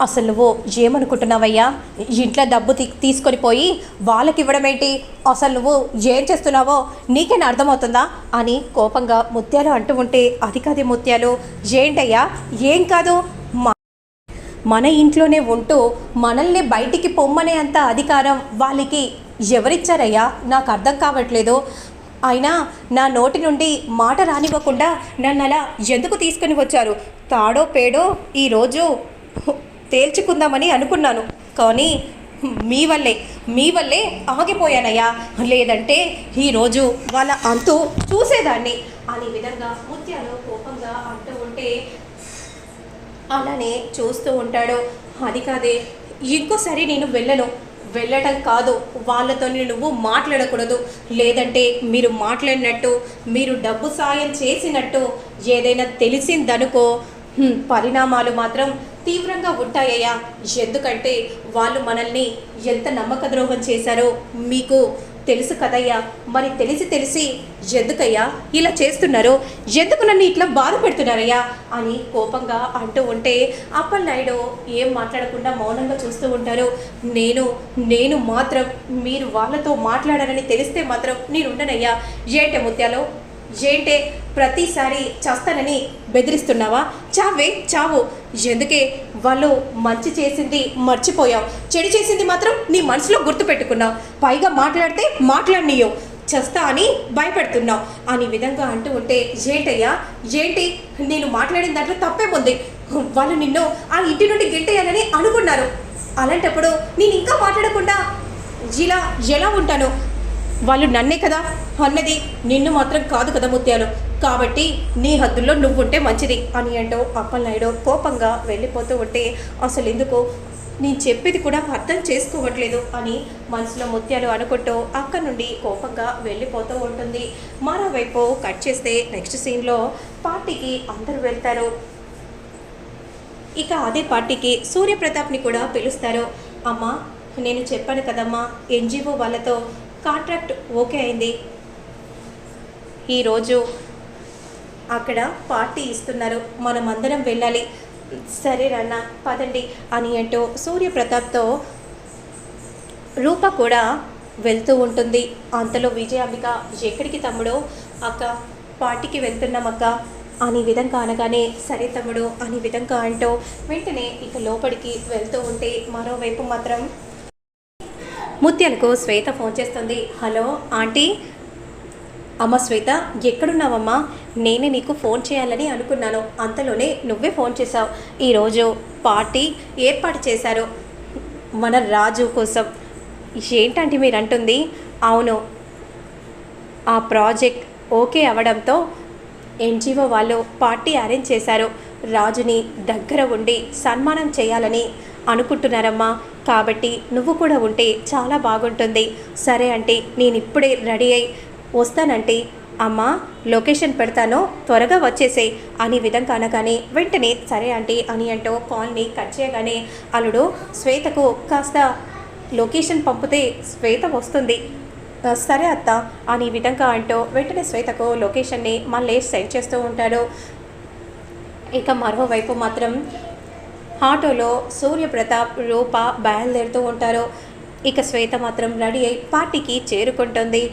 అసలు నువ్వు ఏమనుకుంటున్నావయ్యా? ఇంట్లో డబ్బు తీ తీసుకొని పోయి వాళ్ళకి ఇవ్వడమేంటి? అసలు నువ్వు ఏం చేస్తున్నావో నీకేనా అర్థమవుతుందా? అని కోపంగా ముత్యాలు అంటూ ఉంటే అది కాదే ముత్యాలు. ఏంటయ్యా? ఏం కాదు? మన ఇంట్లోనే ఉంటూ మనల్ని బయటికి పొమ్మనే అంత అధికారం వాళ్ళకి ఎవరిచ్చారయ్యా? నాకు అర్థం కావట్లేదు. అయినా నా నోటి నుండి మాట రానివ్వకుండా నన్ను అలా ఎందుకు తీసుకొని వచ్చారు? తాడో పేడో ఈరోజు తేల్చుకుందామని అనుకున్నాను. కానీ మీ వల్లే మీ వల్లే ఆగిపోయానయ్యా. లేదంటే ఈరోజు వాళ్ళ అంతు చూసేదాన్ని. అనే విధంగా ముత్యాలు కోపంగా అంటూ ఉంటే అలానే చూస్తూ ఉంటాడు. అది కాదే ఇంకోసారి నేను వెళ్ళను. వెళ్ళటం కాదు వాళ్ళతో నువ్వు మాట్లాడకూడదు. లేదంటే మీరు మాట్లాడినట్టు మీరు డబ్బు సాయం చేసినట్టు ఏదైనా తెలిసిందనుకో పరిణామాలు మాత్రం తీవ్రంగా ఉంటాయ్యా ఎందుకంటే వాళ్ళు మనల్ని ఎంత నమ్మక ద్రోహం చేశారో మీకు తెలుసు కదయ్యా. మరి తెలిసి తెలిసి ఎందుకయ్యా ఇలా చేస్తున్నారు? ఎందుకు నన్ను ఇట్లా బాధ పెడుతున్నారయ్యా? అని కోపంగా అంటూ ఉంటే అప్పలనాయుడు ఏం మాట్లాడకుండా మౌనంగా చూస్తూ ఉంటారు. నేను నేను మాత్రం మీరు వాళ్ళతో మాట్లాడారని తెలిస్తే మాత్రం నేను ఉండనయ్యా ఏంటే ముత్యాలు? ఏంటే ప్రతిసారి చస్తానని బెదిరిస్తున్నావా? చావే చావు. ఎందుకే? వాళ్ళు మంచి చేసింది మర్చిపోయావు. చెడు చేసింది మాత్రం నీ మనసులో గుర్తుపెట్టుకున్నావు. పైగా మాట్లాడితే మాట్లాడినీయో చస్తా అని భయపెడుతున్నావు. అని విధంగా అంటూ ఉంటే ఏంటయ్యా ఏంటి నేను మాట్లాడిన దాంట్లో తప్పేముంది వాళ్ళు నిన్ను ఆ ఇంటి నుండి గెట్టేయాలని అనుకున్నారు. అలాంటప్పుడు నేను ఇంకా మాట్లాడకుండా ఇలా ఎలా ఉంటాను? వాళ్ళు నన్నే కదా అన్నది నిన్ను మాత్రం కాదు కదా ముత్యాలు. కాబట్టి నీ హద్దుల్లో నువ్వుంటే మంచిది అని అంటో అప్పలనాయుడు కోపంగా వెళ్ళిపోతూ ఉంటే అసలు ఎందుకు? నేను చెప్పేది కూడా అర్థం చేసుకోవట్లేదు అని మనసులో ముత్యాలు అనుకుంటూ అక్కడి నుండి కోపంగా వెళ్ళిపోతూ ఉంటుంది. మరోవైపు కట్ చేస్తే నెక్స్ట్ సీన్లో పార్టీకి అందరూ వెళ్తారు. ఇక అదే పార్టీకి సూర్యప్రతాప్ని కూడా పిలుస్తారు. అమ్మా నేను చెప్పాను కదమ్మా ఎన్జిఓ వాళ్ళతో కాంట్రాక్ట్ ఓకే అయింది. ఈరోజు అక్కడ పార్టీ ఇస్తున్నారు. మనం అందరం వెళ్ళాలి. సరే రన్న పదండి అని అంటూ సూర్యప్రతాప్తో రూప కూడా వెళ్తూ ఉంటుంది. అంతలో విజయాంబిక ఎక్కడికి తమ్ముడు? అక్క పార్టీకి వెళ్తున్నాం అక్క అని విధంగా అనగానే సరే తమ్ముడు అని విధంగా అంటూ వెంటనే ఇక లోపలికి వెళ్తూ ఉంటే మరోవైపు మాత్రం ముత్యాలకు శ్వేత ఫోన్ చేస్తుంది. Hello aunty. అమ్మ శ్వేత ఎక్కడున్నావమ్మా? నేనే నీకు ఫోన్ చేయాలని అనుకున్నాను. అంతలోనే నువ్వే ఫోన్ చేశావు. ఈరోజు పార్టీ ఏర్పాటు చేశారు మన రాజు కోసం. ఏంటంటే మీరు అంటుంది అవును. ఆ ప్రాజెక్ట్ ఓకే అవడంతో ఎన్జిఓ వాళ్ళు పార్టీ అరేంజ్ చేశారు. రాజుని దగ్గర ఉండి సన్మానం చేయాలని అనుకుంటున్నారమ్మా. కాబట్టి నువ్వు కూడా ఉంటే చాలా బాగుంటుంది. సరే అంటే నేను ఇప్పుడే రెడీ అయి వస్తానంటే అమ్మా లొకేషన్ పెడతాను త్వరగా వచ్చేసేయ్ అని విధంగా అనగానే వెంటనే సరే ఆంటీ అని అంటూ కాల్ని కట్ చేయగానే అల్లుడు శ్వేతకు కాస్త లొకేషన్ పంపితే శ్వేత వస్తుంది. సరే అత్త అని విధంగా అంటూ వెంటనే శ్వేతకు లొకేషన్ని మళ్ళీ సెండ్ చేస్తూ ఉంటాడు. ఇక మరోవైపు మాత్రం ఆటోలో సూర్యప్రతాప్ రూప బయలుదేరుతూ ఉంటారు. ఇక శ్వేత మాత్రం రెడీ అయి పార్టీకి చేరుకుంటుంది.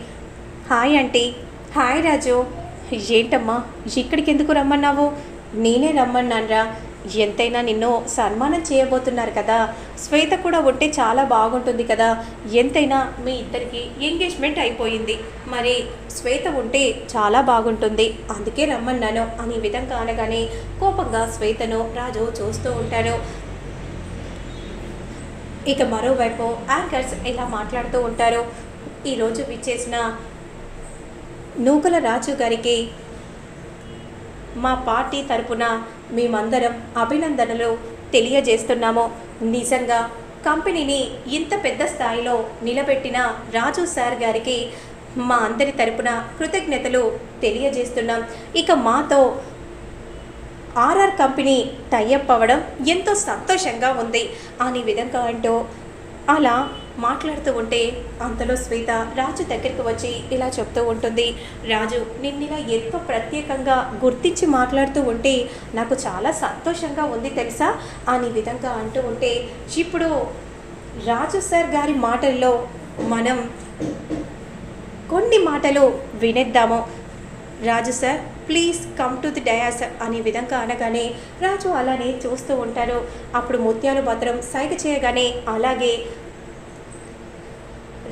Hi aunty. హాయ్ రాజు. ఏంటమ్మా ఇక్కడికి ఎందుకు రమ్మన్నావు? నేనే రమ్మన్నానరా. ఎంతైనా నిన్ను సన్మానం చేయబోతున్నారు కదా. శ్వేత కూడా ఉంటే చాలా బాగుంటుంది కదా. ఎంతైనా మీ ఇద్దరికి ఎంగేజ్మెంట్ అయిపోయింది. మరి శ్వేత ఉంటే చాలా బాగుంటుంది. అందుకే రమ్మన్నాను అనే విధంగా అనగానే కోపంగా శ్వేతను రాజు చూస్తూ ఉంటారు ఇక మరోవైపు యాంకర్స్ ఇలా మాట్లాడుతూ ఉంటారు. ఈరోజు విచ్చేసిన నూకల రాజు గారికి మా పార్టీ తరపున మేమందరం అభినందనలు తెలియజేస్తున్నాము. నిజంగా కంపెనీని ఇంత పెద్ద స్థాయిలో నిలబెట్టిన రాజు సార్ గారికి మా అందరి తరపున కృతజ్ఞతలు తెలియజేస్తున్నాం. ఇక మాతో ఆర్ఆర్ కంపెనీ టైఅప్ అవ్వడం ఎంతో సంతోషంగా ఉంది. అనే విధంగా అంటూ అలా మాట్లాడుతూ ఉంటే అంతలో శ్వేత రాజు దగ్గరికి వచ్చి ఇలా చెప్తూ ఉంటుంది. రాజు నిన్నిలా ఎంతో ప్రత్యేకంగా గుర్తించి మాట్లాడుతూ ఉంటే నాకు చాలా సంతోషంగా ఉంది తెలుసా? అని విధంగా అంటూ ఉంటే ఇప్పుడు రాజు సార్ గారి మాటల్లో మనం కొన్ని మాటలు వినేద్దాము. Raju sir please come to the dais అనే విధంగా అనగానే రాజు అలానే చూస్తూ ఉంటారు. అప్పుడు ముత్యాలు మాత్రం సైగ చేయగానే అలాగే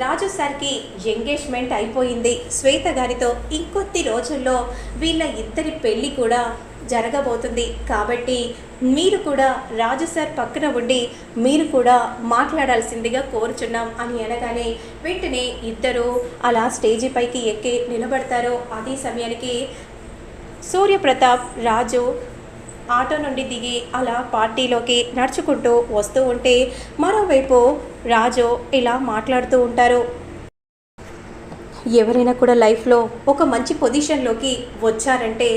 రాజు సార్కి ఎంగేజ్మెంట్ అయిపోయింది. శ్వేత గారితో ఇంకొద్ది రోజుల్లో వీళ్ళ ఇద్దరి పెళ్ళి కూడా జరగబోతుంది. కాబట్టి మీరు కూడా రాజు సార్ పక్కన ఉండి మీరు కూడా మాట్లాడాల్సిందిగా కోరుచున్నాం అని అనగానే వెంటనే ఇద్దరు అలా స్టేజీ పైకి ఎక్కి నిలబడతారు. అదే సమయానికి సూర్యప్రతాప్ రాజు ఆటో నుండి దిగి అలా పార్టీలోకి నడుచుకుంటూ వస్తూ ఉంటే మరోవైపు రాజు ఇలా మాట్లాడుతూ ఉంటారు. ఎవరైనా కూడా లైఫ్లో ఒక మంచి పొజిషన్లోకి వచ్చారంటే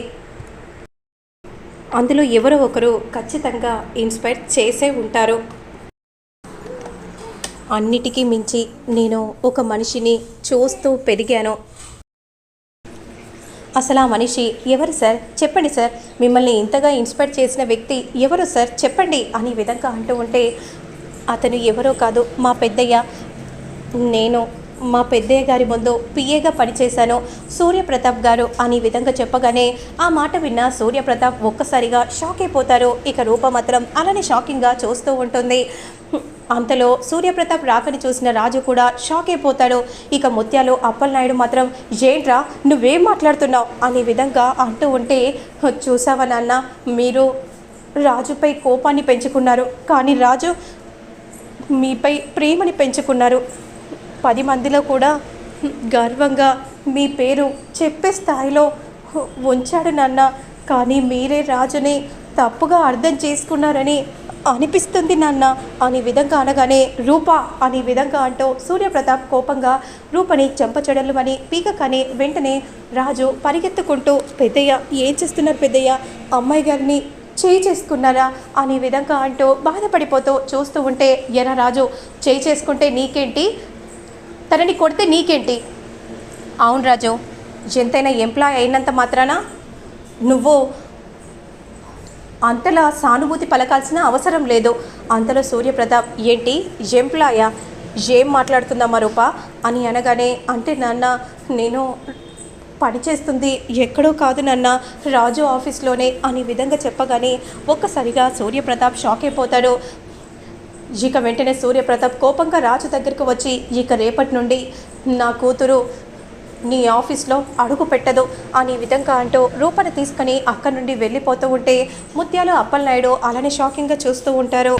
అందులో ఎవరో ఒకరు ఖచ్చితంగా ఇన్స్పైర్ చేసే ఉంటారు. అన్నిటికీ మించి నేను ఒక మనిషిని చూస్తూ పెరిగాను. అసలు ఆ మనిషి ఎవరు సార్? చెప్పండి సార్. మిమ్మల్ని ఇంతగా ఇన్స్పైర్ చేసిన వ్యక్తి ఎవరు సార్? చెప్పండి అని విధంగా అంటూ ఉంటే అతను ఎవరో కాదు మా పెద్దయ్య. నేను మా పెద్దయ్య గారి ముందు పిఏగా పనిచేశాను సూర్యప్రతాప్ గారు అని విధంగా చెప్పగానే ఆ మాట విన్న సూర్యప్రతాప్ ఒక్కసారిగా షాక్ అయిపోతారు. ఇక రూప మాత్రం అలానే షాకింగ్గా చూస్తూ ఉంటుంది. అంతలో సూర్యప్రతాప్ రాకని చూసిన రాజు కూడా షాక్ అయిపోతాడు. ఇక ముత్యాలు అప్పలనాయుడు మాత్రం ఏంట్రా నువ్వేం మాట్లాడుతున్నావు? అనే విధంగా అంటూ ఉంటే చూసావా నాన్న మీరు రాజుపై కోపాన్ని పెంచుకున్నారు. కానీ రాజు మీపై ప్రేమని పెంచుకున్నారు. పది మందిలో కూడా గర్వంగా మీ పేరు చెప్పే స్థాయిలో ఉంచాడు నాన్న. కానీ మీరే రాజుని తప్పుగా అర్థం చేసుకున్నారని అనిపిస్తుంది నాన్న. అనే విధంగా అనగానే రూప అనే విధంగా అంటూ సూర్యప్రతాప్ కోపంగా రూపని చెంపచెడలు అని పీక కానీ వెంటనే రాజు పరిగెత్తుకుంటూ పెద్దయ్య ఏం చేస్తున్నారు పెద్దయ్య? అమ్మాయి గారిని చేయి చేసుకున్నారా? అనే విధంగా అంటూ బాధపడిపోతూ చూస్తూ ఉంటే ఎరా రాజు చేయి చేసుకుంటే నీకేంటి? తనని కొడితే నీకేంటి? అవును రాజు ఎంతైనా ఎంప్లాయ్ అయినంత మాత్రాన? నువ్వు అంతలా సానుభూతి పలకాల్సిన అవసరం లేదు. అంతలో సూర్యప్రతాప్ ఏంటి? ఎంప్లాయా ఏం మాట్లాడుతుందమ్మా రూప అని అనగానే అంటే నాన్న నేను పనిచేస్తుంది ఎక్కడో కాదు నాన్న రాజు ఆఫీస్లోనే అనే విధంగా చెప్పగానే ఒక్కసారిగా సూర్యప్రతాప్ షాక్ అయిపోతాడు. ఇక వెంటనే సూర్యప్రతాప్ కోపంగా రాజు దగ్గరకు వచ్చి ఇక రేపటి నుండి నా కూతురు నీ ఆఫీస్లో అడుగు పెట్టదు. అనే విధంగా అంటూ రూపను తీసుకొని అక్కడి నుండి వెళ్ళిపోతూ ఉంటే ముత్యాలు అప్పలనాయుడు అలానే షాకింగ్గా చూస్తూ ఉంటారు.